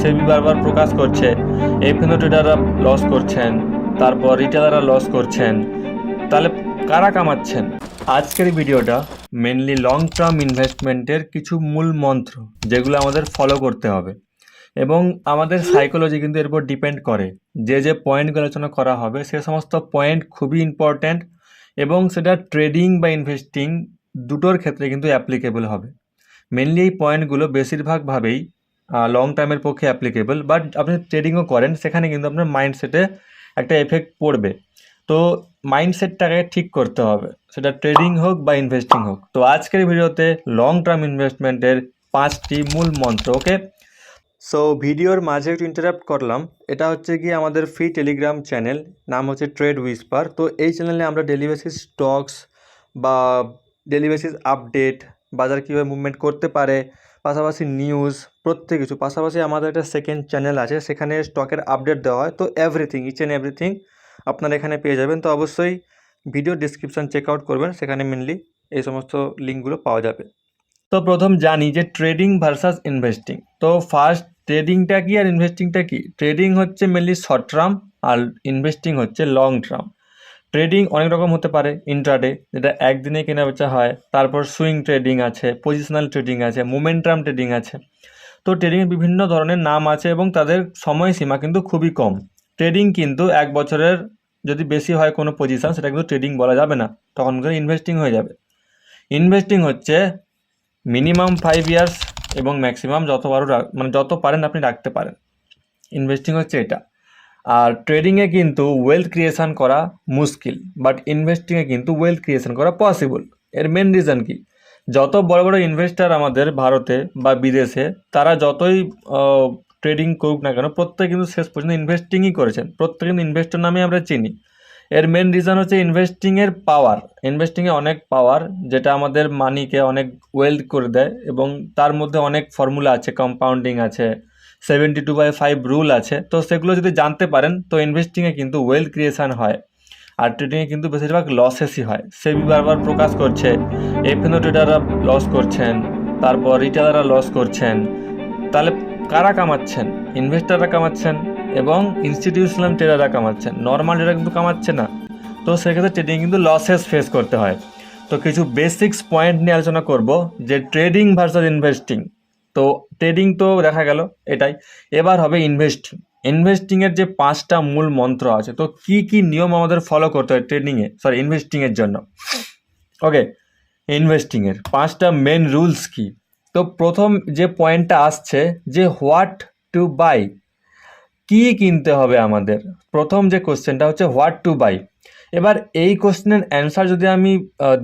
সেবি বারবার প্রকাশ করছে। F&O ট্রেডাররা loss করছেন, তারপর রিটেলাররা লস করছেন। তাহলে কারা কামাচ্ছেন? আজকের ভিডিওটা মেনলি লং টার্ম ইনভেস্টমেন্টের কিছু মূল মন্ত্র, যেগুলো আমাদের ফলো করতে হবে। এবং আমাদের সাইকোলজি কিন্তু এর উপর ডিপেন্ড করে। যে যে পয়েন্টগুলো আলোচনা করা হবে, সে সমস্ত পয়েন্ট খুবই ইম্পর্ট্যান্ট এবং সেটা ট্রেডিং বা ইনভেস্টিং দুটোর ক্ষেত্রে কিন্তু অ্যাপ্লিকেবল হবে। মেনলি এই পয়েন্টগুলো বেশিরভাগভাবেই লং টার্মের পক্ষে অ্যাপ্লিকেবল বাট আপনি ট্রেডিংও করেন, সেখানে কিন্তু আপনার মাইন্ডসেটে একটা এফেক্ট পড়বে। তো মাইন্ডসেটটাকে ঠিক করতে হবে। সেটা ট্রেডিং হোক বা ইনভেস্টিং হোক। তো আজকের ভিডিওতে লং টার্ম ইনভেস্টমেন্টের পাঁচটি মূল মন্ত্র ওকে সো ভিডিওর মাঝে একটু ইন্টারাপ্ট করলাম। এটা হচ্ছে কি আমাদের ফ্রি টেলিগ্রাম চ্যানেল নাম হচ্ছে ট্রেড উইসপার তো এই চ্যানেলে আমরা ডেলি বেসিস স্টকস বা ডেলি বেসিস আপডেট বাজার কীভাবে মুভমেন্ট করতে পারে পাশাপাশি নিউজ প্রত্যেক কিছু। পাশাপাশি আমাদের একটা সেকেন্ড চ্যানেল আছে, সেখানে স্টকের আপডেট দেওয়া হয়। তো এভরিথিং ইচ অ্যান্ড এভরিথিং আপনারা এখানে পেয়ে যাবেন। তো অবশ্যই ভিডিও ডিসক্রিপশান চেক আউট করবেন। সেখানে মেনলি এই সমস্ত লিঙ্কগুলো পাওয়া যাবে। তো প্রথম জানি যে ট্রেডিং ভার্সাস ইনভেস্টিং তো ফার্স্ট ট্রেডিংটা কি আর ইনভেস্টিংটা কি? ট্রেডিং হচ্ছে মেনলি শর্ট টার্ম আর ইনভেস্টিং হচ্ছে লং টার্ম ট্রেডিং অনেক রকম হতে পারে ইন্ট্রাডে যেটা একদিনে কেনা বেচা হয়, তারপর সুইং ট্রেডিং আছে পজিশনাল ট্রেডিং আছে মোমেন্টাম ট্রেডিং আছে। তো ট্রেডিংয়ের বিভিন্ন ধরনের নাম আছে এবং তাদের সময়সীমা কিন্তু খুবই কম। ট্রেডিং কিন্তু এক বছরের যদি বেশি হয় কোনো পজিশন সেটা কিন্তু ট্রেডিং বলা যাবে না। তখন কিন্তু ইনভেস্টিং হয়ে যাবে। ইনভেস্টিং হচ্ছে মিনিমাম ফাইভ ইয়ার্স এবং ম্যাক্সিমাম যত বারো মানে যত পারেন আপনি রাখতে পারেন। ইনভেস্টিং হচ্ছে এটা। আর ট্রেডিংয়ে কিন্তু ওয়েলথ ক্রিয়েশান করা মুশকিল বাট ইনভেস্টিংয়ে কিন্তু ওয়েলথ ক্রিয়েশান করা পসিবল এর মেন রিজন কি? যত বড় বড় ইনভেস্টার আমাদের ভারতে বা বিদেশে, তারা যতই ট্রেডিং করুক না কেন, প্রত্যেকে কিন্তু শেষ পর্যন্ত ইনভেস্টিংই করেছেন। প্রত্যেকে কিন্তু ইনভেস্টর নামে আমরা চিনি। এর মেন রিজন হচ্ছে ইনভেস্টিংয়ের পাওয়ার ইনভেস্টিংয়ে অনেক পাওয়ার যেটা আমাদের মানিকে অনেক ওয়েলথ করে দেয় এবং তার মধ্যে অনেক ফর্মুলা আছে কম্পাউন্ডিং আছে seventy two by five rule আছে। তো সেগুলো যদি জানতে পারেন, তো ইনভেস্টিংয়ে কিন্তু ওয়েলথ ক্রিয়েশন হয় আর ট্রেডিংয়ে কিন্তু বেশিরভাগ লসেসই হয়। সেবি বারবার প্রকাশ করছে এফএনও ট্রেডাররা লস করছেন, তারপর রিটেলাররা লস করছেন। তাহলে কারা কামাচ্ছেন? ইনভেস্টাররা কামাচ্ছেন এবং ইনস্টিটিউশনাল ট্রেডাররা কামাচ্ছেন। নর্মাল ট্রেডার কিন্তু কামাচ্ছে না। তো সেক্ষেত্রে ট্রেডিং কিন্তু লসেস ফেস করতে হয়। তো কিছু বেসিক্স পয়েন্ট নিয়ে আলোচনা করব, যে ট্রেডিং ভার্সাস ইনভেস্টিং তো ট্রেডিং তো দেখা গেল, এটাই। এবার হবে ইনভেস্টিং ইনভেস্টিংয়ের যে পাঁচটা মূল মন্ত্র আছে, তো কি কি নিয়ম আমাদের ফলো করতে হয় ট্রেডিংয়ে সরি ইনভেস্টিংয়ের জন্য। ওকে ইনভেস্টিংয়ের পাঁচটা মেন রুলস কি? তো প্রথম যে পয়েন্টটা আসছে, যে হোয়াট টু বাই কি কিনতে হবে আমাদের? প্রথম যে কোশ্চেনটা হচ্ছে হোয়াট টু বাই এবার এই কোশ্চেনের অ্যান্সার যদি আমি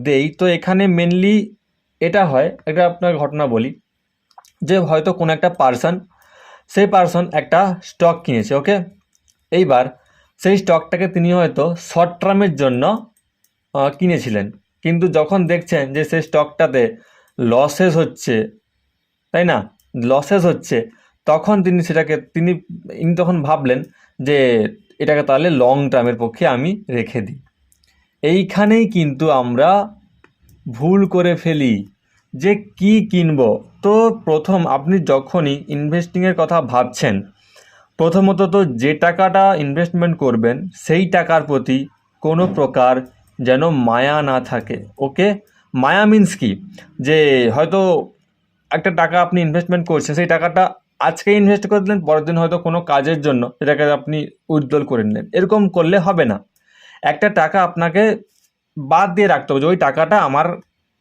দেই, তো এখানে মেনলি এটা হয়, একটা আপনার ঘটনা বলি। যে হয়তো কোনো একটা পার্সন সেই পার্সন একটা স্টক কিনেছে ওকে এইবার সেই স্টকটাকে তিনি হয়তো শর্ট টার্মের জন্য কিনেছিলেন। কিন্তু যখন দেখছেন যে সেই স্টকটাতে লসেস হচ্ছে, তাই না? লসেস হচ্ছে, তখন তিনি সেটাকে, তিনি, ইনি তখন ভাবলেন যে এটাকে তাহলে লং টার্মের পক্ষে আমি রেখে দিই। এইখানেই কিন্তু আমরা ভুল করে ফেলি যে কি কিনব। তো প্রথম আপনি যখনই ইনভেস্টিংয়ের কথা ভাবছেন, প্রথমত তো যে টাকাটা ইনভেস্টমেন্ট করবেন, সেই টাকার প্রতি কোনো প্রকার যেন মায়া না থাকে ওকে মায়া মিন্স কি? যে হয়তো একটা টাকা আপনি ইনভেস্টমেন্ট করছেন, সেই টাকাটা আজকে ইনভেস্ট করে দিলেন, পরের দিন হয়তো কোনো কাজের জন্য সেটাকে আপনি উজ্জ্বল করে নিলেন। এরকম করলে হবে না। একটা টাকা আপনাকে বাদ দিয়ে রাখতে হবে যে ওই টাকাটা আমার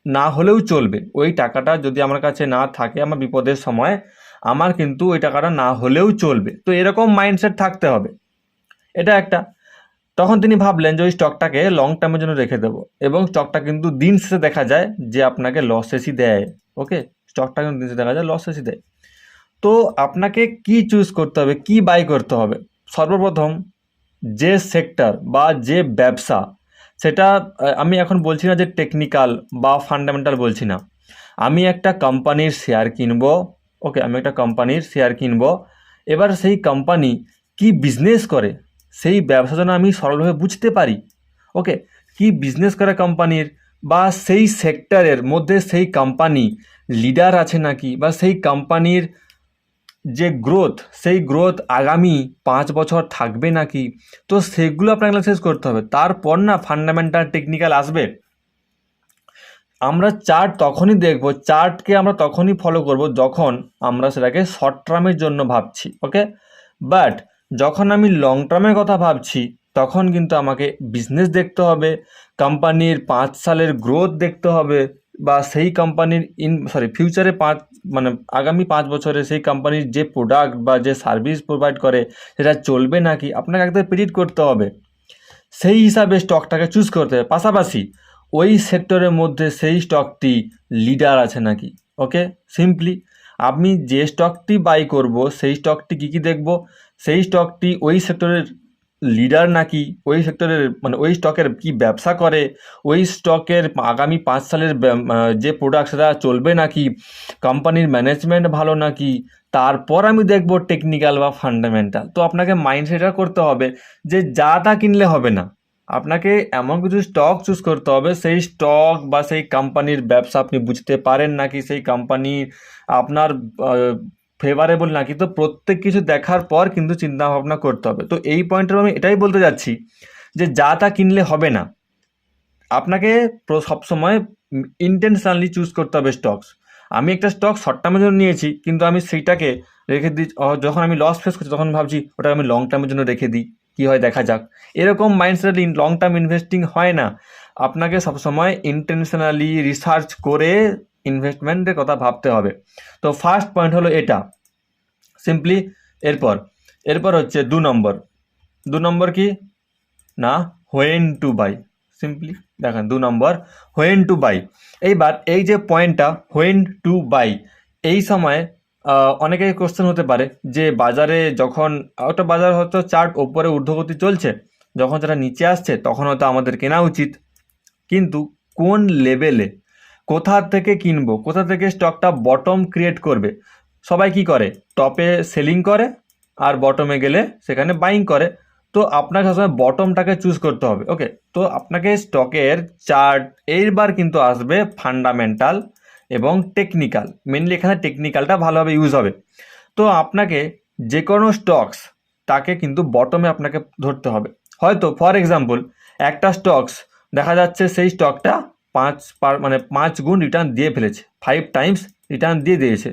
না হলেও চলবে। ওই টাকাটা যদি আমার কাছে না থাকে আমার বিপদের সময়, আমার কিন্তু ওই টাকাটা না হলেও চলবে। তো এরকম মাইন্ডসেট থাকতে হবে। এটা একটা। তখন তিনি ভাবলেন যে ওই স্টকটাকে লং টার্মের জন্য রেখে দেবো এবং স্টকটা কিন্তু দিন শেষে দেখা যায় যে আপনাকে লসেসই দেয়। ওকে স্টকটা কিন্তু দিন শেষে দেখা যায় লসেসই দেয়। তো আপনাকে কি চুজ করতে হবে? কি বাই করতে হবে? সর্বপ্রথম যে সেক্টর বা যে ব্যবসা সেটা আমি এখন বলছি না যে টেকনিক্যাল বা ফান্ডামেন্টাল বলছি না। আমি একটা কোম্পানির শেয়ার কিনবো ওকে আমি একটা কোম্পানির শেয়ার কিনবো। এবার সেই কোম্পানি কি বিজনেস করে? সেই ব্যবসা যেন আমি সরলভাবে বুঝতে পারি ওকে কি বিজনেস করে কোম্পানির বা সেই সেক্টরের মধ্যে সেই কোম্পানি লিডার আছে নাকি? বা সেই কোম্পানির যে গ্রোথ সেই গ্রোথ আগামী পাঁচ বছর থাকবে নাকি? তো সেগুলো আপনাকে অ্যানালাইসিস করতে হবে। তারপর না ফান্ডামেন্টাল টেকনিক্যাল আসবে। আমরা চার্ট তখনই দেখব চার্টকে আমরা তখনই ফলো করব যখন আমরা সেটাকে শর্ট টার্মের জন্য ভাবছি ওকে বাট যখন আমি লং টার্মের কথা ভাবছি, তখন কিন্তু আমাকে বিজনেস দেখতে হবে কোম্পানির পাঁচ সালের গ্রোথ দেখতে হবে বা সেই কোম্পানির ইন সরি ফিউচারে পাঁচ মানে আগামী পাঁচ বছরে সেই কোম্পানির যে প্রোডাক্ট বা যে সার্ভিস প্রোভাইড করে, সেটা চলবে নাকি? আপনাকে একদম প্রেডিক্ট করতে হবে। সেই হিসাবে স্টকটাকে চুজ করতে হবে। পাশাপাশি ওই সেক্টরের মধ্যে সেই স্টকটি লিডার আছে নাকি? ওকে সিম্পলি আমি যে স্টকটি বাই করব, সেই স্টকটি কী কী দেখব? সেই স্টকটি ওই সেক্টরের লিডার নাকি? ওই সেক্টরের মানে ওই স্টকের কি ব্যবসা করে? ওই স্টকের আগামী পাঁচ সালের যে প্রোডাক্ট সেটা চলবে নাকি? কোম্পানির ম্যানেজমেন্ট ভালো নাকি? তারপর আমি দেখব টেকনিক্যাল বা ফান্ডামেন্টাল তো আপনাকে মাইন্ডসেটটা করতে হবে যে যা তা কিনলে হবে না। আপনাকে এমন কিছু স্টক চুজ করতে হবে, সেই স্টক বা সেই কোম্পানির ব্যবসা আপনি বুঝতে পারেন নাকি? সেই কোম্পানি আপনার ফেভারেবল না, কিন্তু প্রত্যেক কিছু দেখার পর কিন্তু চিন্তা ভাবনা করতে হবে। তো এই পয়েন্টের আমি এটাই বলতে যাচ্ছি যে যা তা কিনলে হবে না। আপনাকে সবসময় ইন্টেনশনালি চুজ করতে হবে স্টকস আমি একটা স্টক শর্ট টার্মের জন্য নিয়েছি, কিন্তু আমি সেইটাকে রেখে দিই যখন আমি লস ফেস করছি তখন ভাবছি ওটা আমি লং টার্মের জন্য রেখে দিই, কী হয় দেখা যাক। এরকম মাইন্ডসেট লং টার্ম ইনভেস্টিং হয় না। আপনাকে সবসময় ইন্টেনশনালি রিসার্চ করে ইনভেস্টমেন্টের কথা ভাবতে হবে। তো ফার্স্ট পয়েন্ট হলো এটা। সিম্পলি এরপর। এরপর হচ্ছে দু নম্বর। দু নম্বর কি? না হোয়েন টু বাই সিম্পলি দেখেন দু নম্বর। হোয়েন টু বাই এইবার এই যে পয়েন্টটা হোয়েন টু বাই এই সময় আহ, অনেকের কোশ্চেন হতে পারে যে বাজারে যখন একটা বাজার হয়তো চার্ট ওপরে ঊর্ধ্বগতি চলছে যখন সেটা নিচে আসছে তখন হয়তো আমাদের কেনা উচিত। কিন্তু কোন লেভেলে কোথা থেকে কিনবো? কোথা থেকে স্টকটা বটম ক্রিয়েট করবে? সবাই কি করে? টপে সেলিং করে আর বটমে গেলে সেখানে বাইং করে। তো আপনাকে সবসময় বটমটাকে চুজ করতে হবে ওকে তো আপনাকে স্টকের চার্ট এইবার কিন্তু আসবে ফান্ডামেন্টাল এবং টেকনিক্যাল মেনলি এখানে টেকনিক্যালটা ভালোভাবে ইউজ হবে। তো আপনাকে যে কোনো স্টকস তাকে কিন্তু বটমে আপনাকে ধরতে হবে। হয়তো ফর এক্সাম্পল একটা স্টকস দেখা যাচ্ছে সেই স্টকটা পাঁচ পার মানে পাঁচ গুণ রিটার্ন দিয়ে ফেলেছে। ফাইভ টাইমস রিটার্ন দিয়ে দিয়েছে।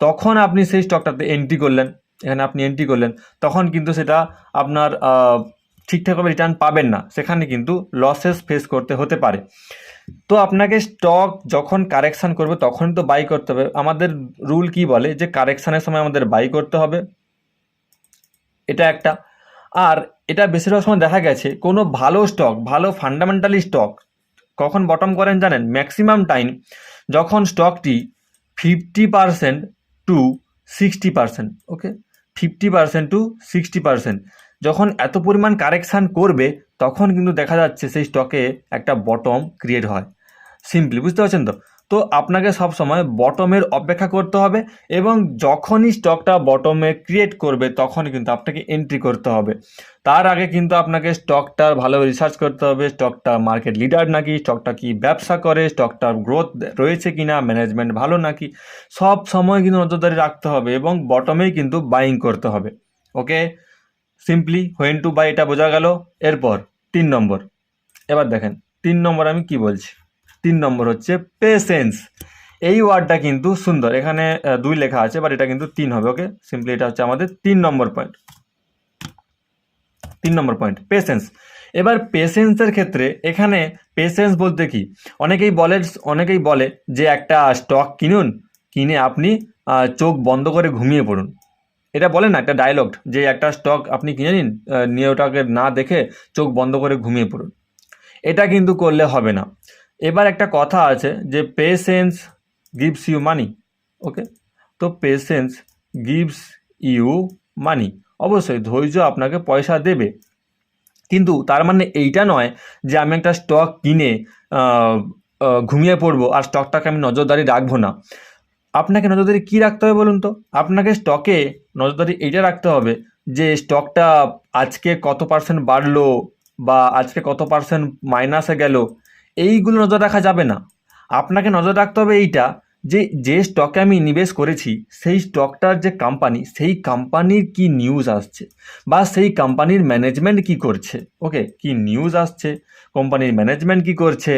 তখন আপনি সেই স্টকটাতে এন্ট্রি করলেন। এখানে আপনি এন্ট্রি করলেন। তখন কিন্তু সেটা আপনার ঠিকঠাকভাবে রিটার্ন পাবেন না। সেখানে কিন্তু লসেস ফেস করতে হতে পারে। তো আপনাকে স্টক যখন কারেকশান করবে তখনই তো বাই করতে হবে। আমাদের রুল কি বলে? যে কারেকশানের সময় আমাদের বাই করতে হবে। এটা একটা। আর এটা বেশিরভাগ সময় দেখা গেছে, কোনো ভালো স্টক ভালো ফান্ডামেন্টালি স্টক কখন বটম করেন জানেন? ম্যাক্সিমাম টাইম যখন স্টকটি fifty percent to sixty percent okay fifty percent to sixty percent যখন এত পরিমাণ কারেকশান করবে, তখন কিন্তু দেখা যাচ্ছে সেই স্টকে একটা বটম ক্রিয়েট হয়। সিম্পলি বুঝতে পারছেন তো? তো আপনাকে সব সময় বটমের অপেক্ষা করতে হবে এবং যখনই স্টকটা বটমে ক্রিয়েট করবে তখনই কিন্তু আপনাকে এন্ট্রি করতে হবে। তার আগে কিন্তু আপনাকে স্টকটার ভালো রিসার্চ করতে হবে স্টকটা মার্কেট লিডার নাকি স্টকটা কি ব্যবসা করে স্টকটার গ্রোথ রয়েছে কিনা ম্যানেজমেন্ট ভালো নাকি, সব সময় কিন্তু নজরদারি রাখতে হবে এবং বটমেই কিন্তু বাইং করতে হবে। Okay simply when to buy এটা বোঝা গেল, এরপর তিন নম্বর। এবার দেখেন, তিন নম্বর আমি কি বলছি? তিন নম্বর হচ্ছে পেশেন্স এই ওয়ার্ডটা কিন্তু সুন্দর। এখানে দুই লেখা আছে বাট এটা কিন্তু তিন হবে ওকে সিম্পলি এটা হচ্ছে আমাদের তিন নম্বর পয়েন্ট তিন নম্বর পয়েন্ট পেশেন্স এবার পেশেন্সের ক্ষেত্রে এখানে পেশেন্স বলতে কি? অনেকেই বলে অনেকেই বলে যে একটা স্টক কিনুন, কিনে আপনি চোখ বন্ধ করে ঘুমিয়ে পড়ুন। এটা বলে না, একটা ডায়লগ যে একটা স্টক আপনি কিনে নিন নিয়ে ওটাকে না দেখে চোখ বন্ধ করে ঘুমিয়ে পড়ুন। এটা কিন্তু করলে হবে না। এবার একটা কথা আছে যে patience gives you money okay তো পেশেন্স গিভস ইউ মানি অবশ্যই ধৈর্য আপনাকে পয়সা দেবে। কিন্তু তার মানে এইটা নয় যে আমি একটা স্টক কিনে ঘুমিয়ে পড়ব আর স্টকটাকে আমি নজরদারি রাখব না। আপনাকে নজরদারি কী রাখতে হবে বলুন তো? আপনাকে স্টকে নজরদারি এইটা রাখতে হবে যে স্টকটা আজকে কত পার্সেন্ট বাড়লো বা আজকে কত পার্সেন্ট মাইনাসে গেল। এইগুলো নজর রাখা যাবে না। আপনাকে নজর রাখতে হবে এইটা যে যে স্টকে আমি নিবেশ করেছি, সেই স্টকটার যে কোম্পানি সেই কোম্পানির কি নিউজ আসছে বা সেই কোম্পানির ম্যানেজমেন্ট কি করছে। ওকে কি নিউজ আসছে কোম্পানির ম্যানেজমেন্ট কি করছে,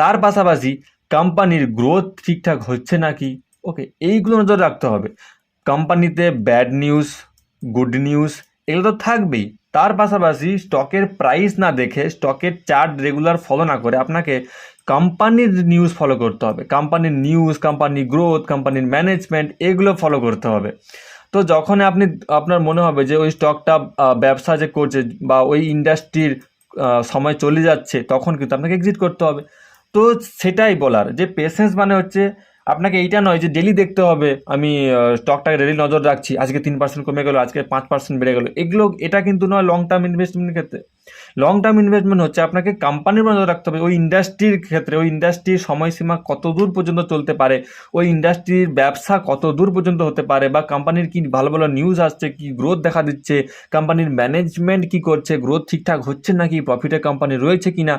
তার পাশাপাশি কোম্পানির গ্রোথ ঠিকঠাক হচ্ছে নাকি? ওকে এইগুলো নজর রাখতে হবে। কোম্পানিতে ব্যাড নিউজ গুড নিউজ এগুলো তো থাকবেই। তার পাশাপাশি স্টকের প্রাইস না দেখে স্টকের চার্ট রেগুলার ফলো না করে আপনাকে কোম্পানির নিউজ ফলো করতে হবে। কোম্পানির নিউজ কোম্পানির গ্রোথ কোম্পানির ম্যানেজমেন্ট এগুলো ফলো করতে হবে। তো যখন আপনি, আপনার মনে হবে যে ওই স্টকটা ব্যবসা যে করছে বা ওই ইন্ডাস্ট্রির সময় চলে যাচ্ছে, তখন কিন্তু আপনাকে এক্সিট করতে হবে। তো সেটাই বলার যে পেশেন্স মানে হচ্ছে আপনাকে এইটা নয় যে ডেলি দেখতে হবে, আমি স্টকটাকে ডেলি নজর রাখছি, আজকে তিন পার্সেন্ট কমে গেলো, আজকে পাঁচ পার্সেন্ট বেড়ে গেলো, এগুলো, এটা কিন্তু নয় লং টার্ম ইনভেস্টমেন্টের ক্ষেত্রে। লং টার্ম ইনভেস্টমেন্ট হচ্ছে আপনাকে কোম্পানির নজর রাখতে হবে, ওই ইন্ডাস্ট্রির ক্ষেত্রে, ওই ইন্ডাস্ট্রির সময়সীমা কত দূর পর্যন্ত চলতে পারে, ওই ইন্ডাস্ট্রির ব্যবসা কত দূর পর্যন্ত হতে পারে, বা কোম্পানির কি ভালো ভালো নিউজ আসছে, কি গ্রোথ দেখা দিচ্ছে কোম্পানির ম্যানেজমেন্ট কি করছে গ্রোথ ঠিকঠাক হচ্ছে নাকি প্রফিটে কোম্পানি রয়েছে কি না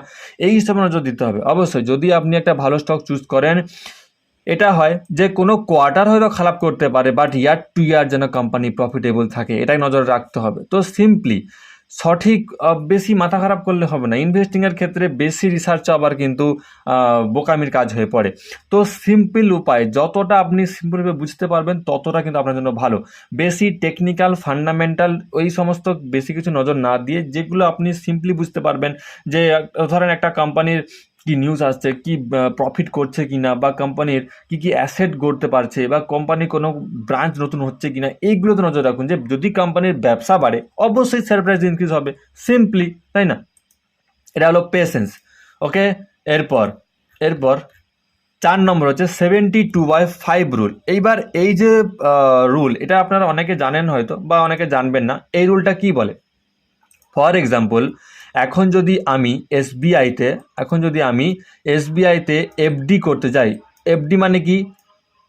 এই হিসাবে নজর দিতে হবে। অবশ্যই, যদি আপনি একটা ভালো স্টক চুজ করেন এটা হয় যে কোনো কোয়ার্টার হয়তো খারাপ করতে পারে বাট ইয়ার টু ইয়ার যেন কোম্পানি প্রফিটেবল থাকে, এটাই নজর রাখতে হবে। তো সিম্পলি সঠিক বেশি মাথা খারাপ করলে হবে না। ইনভেস্টিংয়ের ক্ষেত্রে বেশি রিসার্চ আবার কিন্তু বোকামির কাজ হয়ে পড়ে। তো সিম্পল উপায়, যতটা আপনি সিম্পলভাবে বুঝতে পারবেন, ততটা কিন্তু আপনার জন্য ভালো। বেশি টেকনিক্যাল ফান্ডামেন্টাল ওই সমস্ত বেশি কিছু নজর না দিয়ে যেগুলো আপনি সিম্পলি বুঝতে পারবেন যে ধরেন একটা কোম্পানির কি নিউজ আসছে, কি প্রফিট করছে কিনা বা কোম্পানির কি কি অ্যাসেট গড়তে পারছে বা কোম্পানির কোনো ব্রাঞ্চ নতুন হচ্ছে কিনা, এইগুলোতে নজর রাখুন যে যদি কোম্পানির ব্যবসা বাড়ে, অবশ্যই শেয়ার প্রাইস ইনক্রিজ হবে সিম্পলি তাই না? এটা হলো পেশেন্স ওকে এরপর এরপর চার নম্বর হচ্ছে seventy two by five rule এইবার এই যে রুল এটা আপনারা অনেকে জানেন হয়তো বা অনেকে জানবেন না, এই রুলটা কি বলে? ফর এক্সাম্পল এখন যদি আমি এসবিআইতে এখন যদি আমি এসবিআইতে এফডি করতে যাই এফডি মানে কি?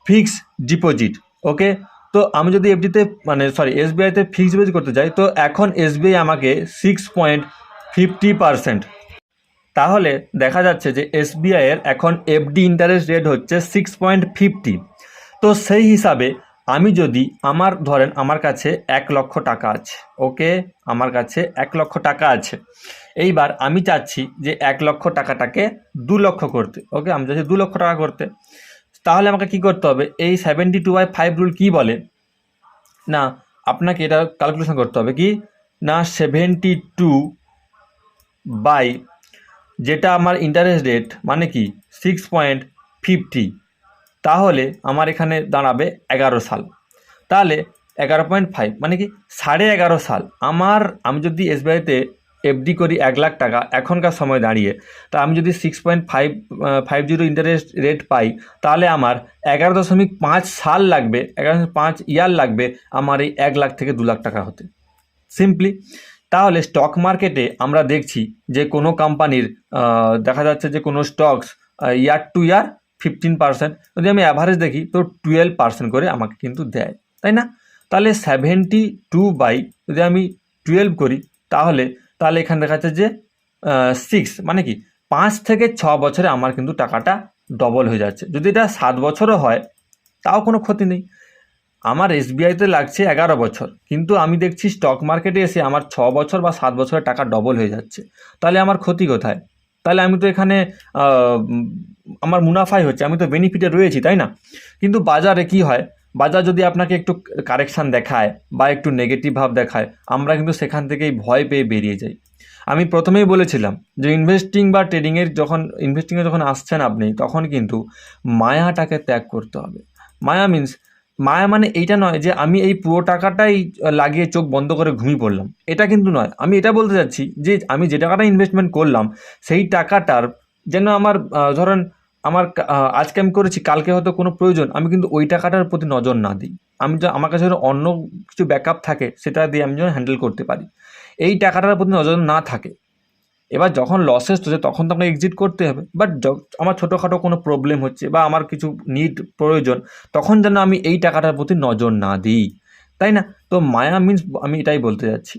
ফিক্স ডিপোজিট ওকে তো আমি যদি এফডিতে মানে সরি এসবিআইতে ফিক্সড ডিপোজিট করতে যাই তো এখন এসবিআই আমাকে সিক্স পয়েন্ট ফিফটি পারসেন্ট তাহলে দেখা যাচ্ছে যে এসবিআই এর এখন এফডি ইন্টারেস্ট রেট হচ্ছে সিক্স পয়েন্ট ফিফটি তো সেই হিসাবে আমি যদি আমার, ধরেন আমার কাছে এক লক্ষ টাকা আছে, ওকে? আমার কাছে এক লক্ষ টাকা আছে। এইবার আমি চাচ্ছি যে এক লক্ষ টাকাটাকে দু লক্ষ করতে, ওকে? আমি চাচ্ছি দু লক্ষ টাকা করতে। তাহলে আমাকে কি করতে হবে? এই seventy two by five rule কী বলে? না, আপনাকে এটা ক্যালকুলেশন করতে হবে কি? না সেভেন্টি টু বাই যেটা আমার ইন্টারেস্ট রেট মানে কি? সিক্স পয়েন্ট ফিফটি তাহলে আমার এখানে দাঁড়াবে এগারো সাল। তাহলে এগারো পয়েন্ট ফাইভ মানে কি? সাড়ে এগারো সাল। আমার, আমি যদি এসবিআইতে এফডি করি এক লাখ টাকা, এখনকার সময় দাঁড়িয়ে, তা আমি যদি six point five five zero interest rate পাই, তাহলে আমার এগারো দশমিক পাঁচ সাল লাগবে, এগারো দশমিক পাঁচ ইয়ার লাগবে আমার এই এক লাখ থেকে দু লাখ টাকা হতে। সিম্পলি তাহলে স্টক মার্কেটে আমরা দেখছি যে কোনো কোম্পানির দেখা যাচ্ছে যে কোনো stocks year to year fifteen percent যদি আমি অ্যাভারেজ দেখি, তো টুয়েলভ পার্সেন্ট করে আমাকে কিন্তু দেয়, তাই না? তাহলে সেভেন্টি টু বাই যদি আমি টুয়েলভ করি, তাহলে তাহলে এখানে দেখা যাচ্ছে যে সিক্স মানে কি? পাঁচ থেকে ছ বছরে আমার কিন্তু টাকাটা ডবল হয়ে যাচ্ছে। যদি এটা সাত বছরও হয়, তাও কোনো ক্ষতি নেই। আমার এসবিআইতে লাগছে এগারো বছর, কিন্তু আমি দেখছি স্টক মার্কেটে এসে আমার ছ বছর বা সাত বছরের টাকা ডবল হয়ে যাচ্ছে। তাহলে আমার ক্ষতি কোথায়? তাহলে আমি তো এখানে আমার মুনাফাই হচ্ছে, আমি তো বেনিফিটে রয়েছি, তাই না? কিন্তু বাজারে কি হয়? বাজার যদি আপনাকে একটু কারেকশান দেখায় বা একটু নেগেটিভ ভাব দেখায়, আমরা কিন্তু সেখান থেকেই ভয় পেয়ে বেরিয়ে যাই। আমি প্রথমেই বলেছিলাম যে ইনভেস্টিং বা ট্রেডিংয়ের যখন ইনভেস্টিংয়ে যখন আসছেন আপনি, তখন কিন্তু মায়াটাকে ত্যাগ করতে হবে। মায়া মিন্স মায়া মানে এইটা নয় যে আমি এই পুরো টাকাটাই লাগিয়ে চোখ বন্ধ করে ঘুমিয়ে পড়লাম। এটা কিন্তু নয়। আমি এটা বলতে চাচ্ছি যে আমি যে টাকাটা ইনভেস্টমেন্ট করলাম, সেই টাকাটার যেন আমার ধরেন আমার আজকে আমি করেছি, কালকে হয়তো কোনো প্রয়োজন, আমি কিন্তু ওই টাকাটার প্রতি নজর না দিই। আমি যে, আমার কাছে অন্য কিছু ব্যাকআপ থাকে, সেটা দিয়ে আমি যেন হ্যান্ডেল করতে পারি। এই টাকাটার প্রতি নজর না থাকে। এবার যখন লসেস হচ্ছে তখন তো আমাকে এক্সিট করতে হবে। বাট আমার ছোটোখাটো কোনো প্রবলেম হচ্ছে বা আমার কিছু নিড প্রয়োজন, তখন যেন আমি এই টাকাটার প্রতি নজর না দিই। তাই না? তো মায়া মিন্স আমি এটাই বলতে যাচ্ছি।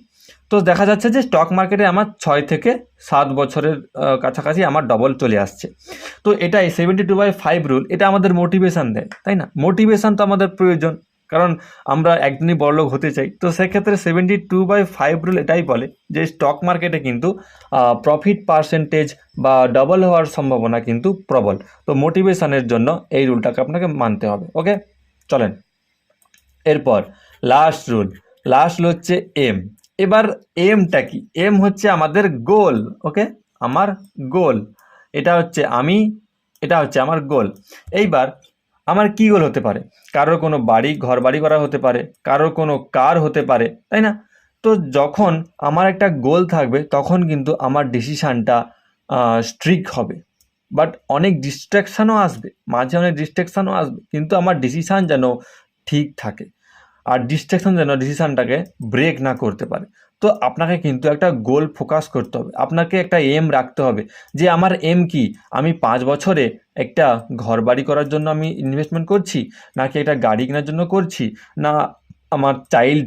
তো দেখা যাচ্ছে যে স্টক মার্কেটে আমার ছয় থেকে সাত বছরের কাছাকাছি আমার ডবল চলে আসছে। তো এটাই seventy two by five rule এটা আমাদের মোটিভেশান দেয়, তাই না? মোটিভেশান তো আমাদের প্রয়োজন। কারণ আমরা একদিনই বড়লোক হতে চাই। তো সেক্ষেত্রে seventy two by five rule এটাই বলে যে স্টক মার্কেটে কিন্তু প্রফিট পার্সেন্টেজ বা ডবল হওয়ার সম্ভাবনা কিন্তু প্রবল। তো মোটিভেশনের জন্য এই রুলটাকে আপনাকে মানতে হবে ওকে চলেন। এরপর লাস্ট রুল লাস্ট রুল হচ্ছে এম এবার এমটা কি? এম হচ্ছে আমাদের গোল ওকে আমার গোল এটা হচ্ছে আমি, এটা হচ্ছে আমার গোল এইবার আমার কি গোল হতে পারে? কারোর কোনো বাড়ি ঘর বাড়ি করা হতে পারে, কারোর কোনো কার হতে পারে, তাই না? তো যখন আমার একটা গোল থাকবে, তখন কিন্তু আমার ডিসিশানটা স্ট্রিক হবে। বাট অনেক ডিস্ট্রাকশানও আসবে, মাঝে অনেক ডিস্ট্রাকশানও আসবে, কিন্তু আমার ডিসিশান যেন ঠিক থাকে। আর ডিস্ট্রাকশন যেন ডিসিশানটাকে ব্রেক না করতে পারে। তো আপনাকে কিন্তু একটা গোল ফোকাস করতে হবে। আপনাকে একটা এম রাখতে হবে যে আমার এম কি? আমি পাঁচ বছরে একটা ঘর বাড়ি করার জন্য আমি ইনভেস্টমেন্ট করছি? নাকি একটা গাড়ি কেনার জন্য করছি? না, আমার চাইল্ড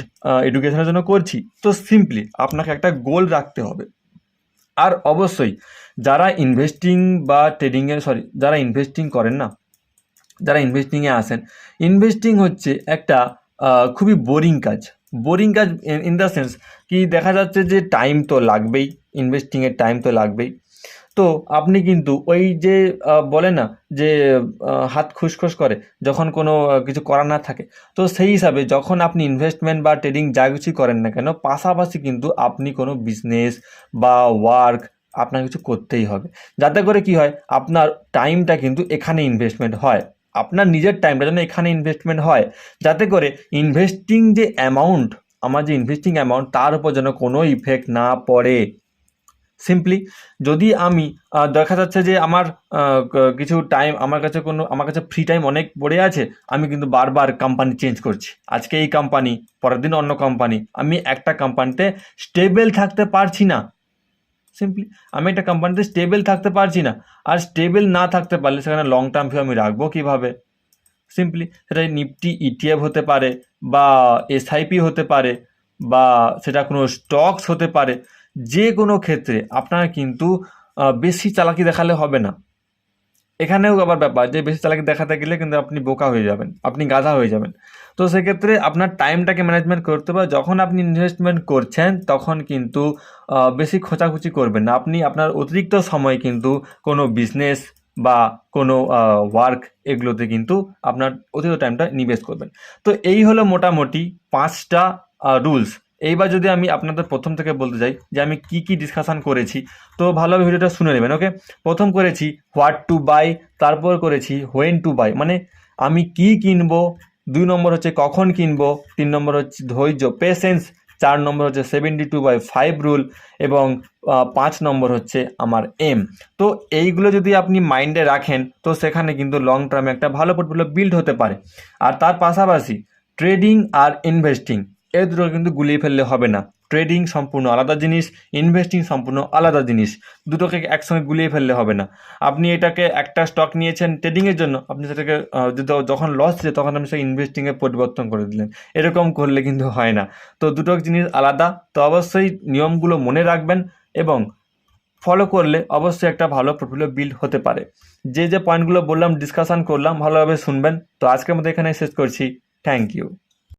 এডুকেশনের জন্য করছি? তো সিম্পলি আপনাকে একটা গোল রাখতে হবে। আর অবশ্যই, যারা ইনভেস্টিং বা ট্রেডিংয়ে সরি যারা ইনভেস্টিং করেন না, যারা ইনভেস্টিংয়ে আসেন ইনভেস্টিং হচ্ছে একটা খুবই বোরিং কাজ। বোরিং কাজ ইন দ্য সেন্স কি দেখা যাচ্ছে যে টাইম তো লাগবেই ইনভেস্টিংয়ের টাইম তো লাগবেই। তো আপনি কিন্তু ওই যে বলে না যে হাত খুসখুস করে যখন কোনো কিছু করার না থাকে, তো সেই হিসাবে যখন আপনি ইনভেস্টমেন্ট বা ট্রেডিং যা কিছুই করেন না কেন, পাশাপাশি কিন্তু আপনি কোনো বিজনেস বা ওয়ার্ক আপনার কিছু করতেই হবে। যাতে করে কি হয়, আপনার টাইমটা কিন্তু এখানে ইনভেস্টমেন্ট হয়। আপনার নিজের টাইমটা যেন এখানে ইনভেস্টমেন্ট হয়। যাতে করে ইনভেস্টিং যে অ্যামাউন্ট আমার যে ইনভেস্টিং অ্যামাউন্ট তার উপর যেন কোনো ইফেক্ট না পড়ে। সিম্পলি যদি আমি দেখা যাচ্ছে যে আমার কিছু টাইম আমার কাছে কোনো, আমার কাছে ফ্রি টাইম অনেক পড়ে আছে, আমি কিন্তু বারবার কোম্পানি চেঞ্জ করছি। আজকে এই কোম্পানি পরের দিন অন্য কোম্পানি আমি একটা কোম্পানিতে স্টেবল থাকতে পারছি না। সিম্পলি আমি একটা কোম্পানিতে স্টেবল থাকতে পারছি না। আর স্টেবল না থাকতে পারলে সেখানে লং টার্ম ভিউ আমি রাখব কীভাবে? সিম্পলি সেটা নিফটি ইটিএফ হতে পারে, বা এসআইপি হতে পারে, বা সেটা কোনো স্টকস হতে পারে। যে কোনো ক্ষেত্রে আপনার কিন্তু বেশি চালাকি দেখালে হবে না। এখানেও আবার ব্যাপার যে, বেশি চালাকি দেখাতে গেলে কিন্তু আপনি বোকা হয়ে যাবেন, আপনি গাধা হয়ে যাবেন। তো সেক্ষেত্রে আপনার টাইমটাকে ম্যানেজমেন্ট করতে হবে। যখন আপনি ইনভেস্টমেন্ট করছেন, তখন কিন্তু বেশি খোঁচাখুচি করবেন না। আপনি আপনার অতিরিক্ত সময় কিন্তু কোনো বিজনেস বা কোনো ওয়ার্ক এগুলোতে কিন্তু আপনার অতিরিক্ত টাইমটা নিবেশ করবেন। তো এই হলো মোটামুটি পাঁচটা রুলস এইবার যদি আমি আপনাদের প্রথম থেকে বলতে চাই যে আমি কি কি ডিসকাশন করেছি, তো ভালোভাবে ভিডিওটা শুনে নেবেন ওকে প্রথম করেছি হোয়াট টু বাই তারপর করেছি হোয়েন টু বাই মানে আমি কি কিনবো, দুই নম্বর হচ্ছে কখন কিনবো, তিন নম্বর হচ্ছে ধৈর্য পেশেন্স চার নম্বর হচ্ছে seventy two by five rule এবং পাঁচ নম্বর হচ্ছে আমার এম তো এইগুলো যদি আপনি মাইন্ডে রাখেন, তো সেখানে কিন্তু লং টার্মে একটা ভালো পোর্টফোলিও বিল্ড হতে পারে। আর তার পাশাপাশি ট্রেডিং আর ইনভেস্টিং এই দুটো কিন্তু গুলিয়ে ফেললে হবে না। ট্রেডিং সম্পূর্ণ আলাদা জিনিস, ইনভেস্টিং সম্পূর্ণ আলাদা জিনিস। দুটোকে একসঙ্গে গুলিয়ে ফেললে হবে না। আপনি এটাকে একটা স্টক নিয়েছেন ট্রেডিংয়ের জন্য, আপনি সেটাকে যখন লস দিচ্ছে তখন আপনি সেটা ইনভেস্টিংয়ে পরিবর্তন করে দিলেন। এরকম করলে কিন্তু হয় না। তো দুটো জিনিস আলাদা, তো অবশ্যই নিয়মগুলো মনে রাখবেন এবং ফলো করলে অবশ্যই একটা ভালো প্রোফিলিও বিল্ড হতে পারে। যে যে পয়েন্টগুলো বললাম ডিসকাশন করলাম, ভালোভাবে শুনবেন। তো আজকের মধ্যে এখানে শেষ করছি। Thank you